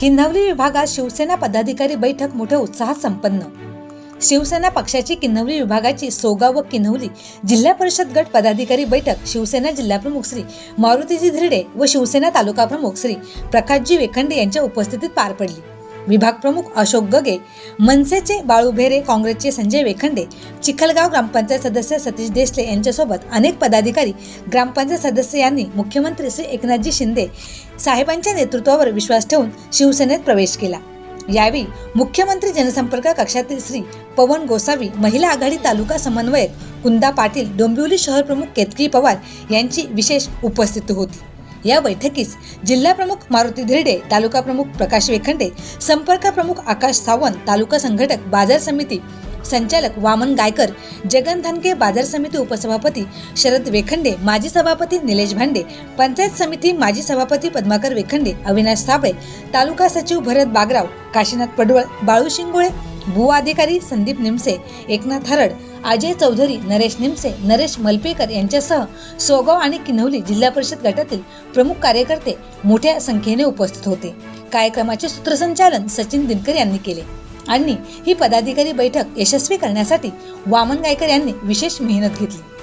किन्नवली विभागात शिवसेना पदाधिकारी बैठक मोठ्या उत्साहात संपन्न. शिवसेना पक्षाची किन्नवली विभागाची सोगाव व किन्नवली जिल्हा परिषद गट पदाधिकारी बैठक शिवसेना जिल्हाप्रमुख श्री मारुतीजी धिरडे व शिवसेना तालुका प्रमुख श्री प्रकाशजी वेखंडे यांच्या उपस्थितीत पार पडली. विभाग प्रमुख अशोक गगे मनसेचे बाळू भेरे काँग्रेसचे संजय वेखंडे चिखलगाव ग्रामपंचायत सदस्य सतीश देसले यांच्यासोबत अनेक पदाधिकारी ग्रामपंचायत सदस्य यांनी मुख्यमंत्री श्री एकनाथजी शिंदे साहेबांच्या नेतृत्वावर विश्वास ठेवून शिवसेनेत प्रवेश केला. यावेळी मुख्यमंत्री जनसंपर्क कक्षातील श्री पवन गोसावी महिला आघाडी तालुका समन्वयक कुंदा पाटील डोंबिवली शहर प्रमुख केतकी पवार यांची विशेष उपस्थिती होती. या बैठकीस जिल्हा प्रमुख मारुती धिरडे तालुका प्रमुख प्रकाश वेखंडे संपर्क प्रमुख आकाश सावंत तालुका संघटक बाजार समिती संचालक वामन गायकर जगन धनके बाजार समिती उपसभापती शरद वेखंडे माजी सभापती निलेश भांडे पंचायत समिती माजी सभापती पद्माकर वेखंडे अविनाश साबळे तालुका सचिव भरत बागराव काशीनाथ पडवळ बाळू शिंगोळे भू अधिकारी संदीप निमसे एकनाथ हरड अजय चौधरी नरेश निमसे नरेश मलपेकर यांच्यासह सोगाव आणि किन्हवली जिल्हा परिषद गटातील प्रमुख कार्यकर्ते मोठ्या संख्येने उपस्थित होते. कार्यक्रमाचे सूत्रसंचालन सचिन दिनकर यांनी केले आणि ही पदाधिकारी बैठक यशस्वी करण्यासाठी वामन गायकर यांनी विशेष मेहनत घेतली.